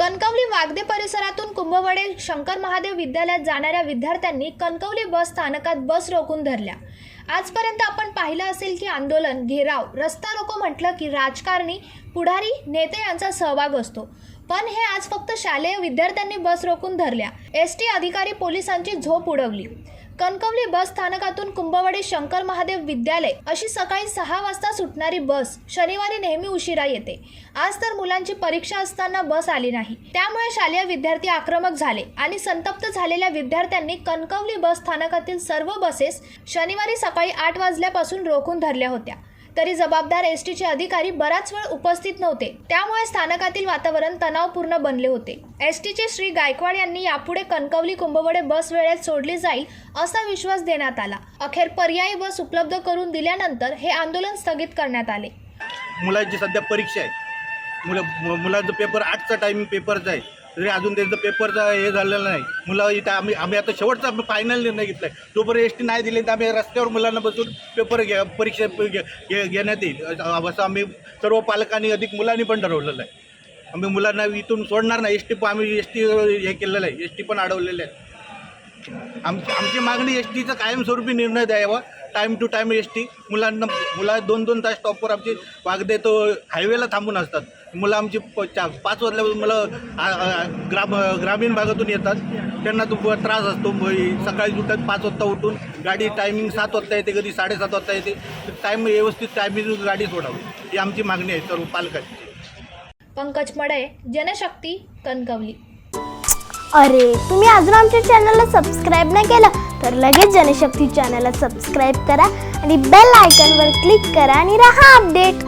कणकवली वागदे परिसरातून कुंभवडे शंकर महादेव विद्यालयात जाणाऱ्या विद्यार्थ्यांनी कणकवली बस स्थानकात बस रोखून धरल्या. आजपर्यंत आपण पाहिलं असेल की आंदोलन घेराव रस्ता रोको म्हटलं की राजकारणी पुढारी नेते यांचा सहभाग असतो. पण हे आज फक्त शालेय विद्यार्थ्यांनी बस रोखून धरल्या. एस टी अधिकारी पोलिसांची झोप उडवली. कणकवली बस स्थानकातून कुंभवडे शंकर महादेव विद्यालय अशी सकाळी सहा वाजता सुटणारी बस शनिवारी नेहमी उशिरा येते. आज तर मुलांची परीक्षा असताना बस आली नाही. त्यामुळे शालेय विद्यार्थी आक्रमक झाले आणि संतप्त झालेल्या विद्यार्थ्यांनी कणकवली बस स्थानकातील सर्व बसेस शनिवारी सकाळी आठ वाजल्यापासून रोखून धरल्या होत्या. तरी जबाबदार एस टीचे अधिकारी बराच वेळ उपस्थित नव्हते. त्यामुळे स्थानकातील वातावरण तणावपूर्ण बनले होते. एस टीचे श्री गायकवाड यांनी यापुढे कणकवली कुंभवडे बस वेळेत सोडली जाईल असा विश्वास देण्यात आला. अखेर पर्यायी बस उपलब्ध करून दिल्यानंतर हे आंदोलन स्थगित करण्यात आले. मुलांची सध्या परीक्षा आहे मुलं मुलांचं पेपर आठचा टायमिंग पेपरचा आहे. तरी अजून त्यांचं पेपरचा हे झालेलं नाही. मुलं इथं आम्ही आम्ही आता शेवटचा फायनल निर्णय घेतला आहे. जोपर्यंत एस टी नाही दिली तर आम्ही रस्त्यावर मुलांना बसून पेपर घ्या परीक्षा घे- घेण्यात येईल. असं आम्ही सर्व पालकांनी अधिक मुलांनी पण ठरवलेलं आहे. आम्ही मुलांना इथून सोडणार नाही. एस टी आम्ही एस टी हे केलेलं आहे. एस टी पण अडवलेलं आहे. आम आमची मागणी एस टीचा कायमस्वरूपी निर्णय द्यावा. Time to time S T मुलांना मुला दोन दोन तास स्टॉपवर आमची वागदे तो हायवेला थांबून असतात. मुलं आमची प चा पाच वाजल्यापासून मुलं ग्राम ग्रामीण भागातून येतात. त्यांना तो त्रास असतो. सकाळी उठत पाच वाजता उठून गाडी टायमिंग सात वाजता येते कधी साडेसात वाजता येते. टाईम व्यवस्थित टायमिंग गाडी सोडावी. ही आमची मागणी आहे. सर्व पालकांची. पंकज मडे जनशक्ती कणकवली. अरे तुम्ही अजून आमच्या चॅनलला सबस्क्राईब नाही केलं? तर लगेच जनशक्ती चॅनलला सबस्क्राईब करा आणि बेल आयकॉनवर क्लिक करा आणि राहा अपडेट.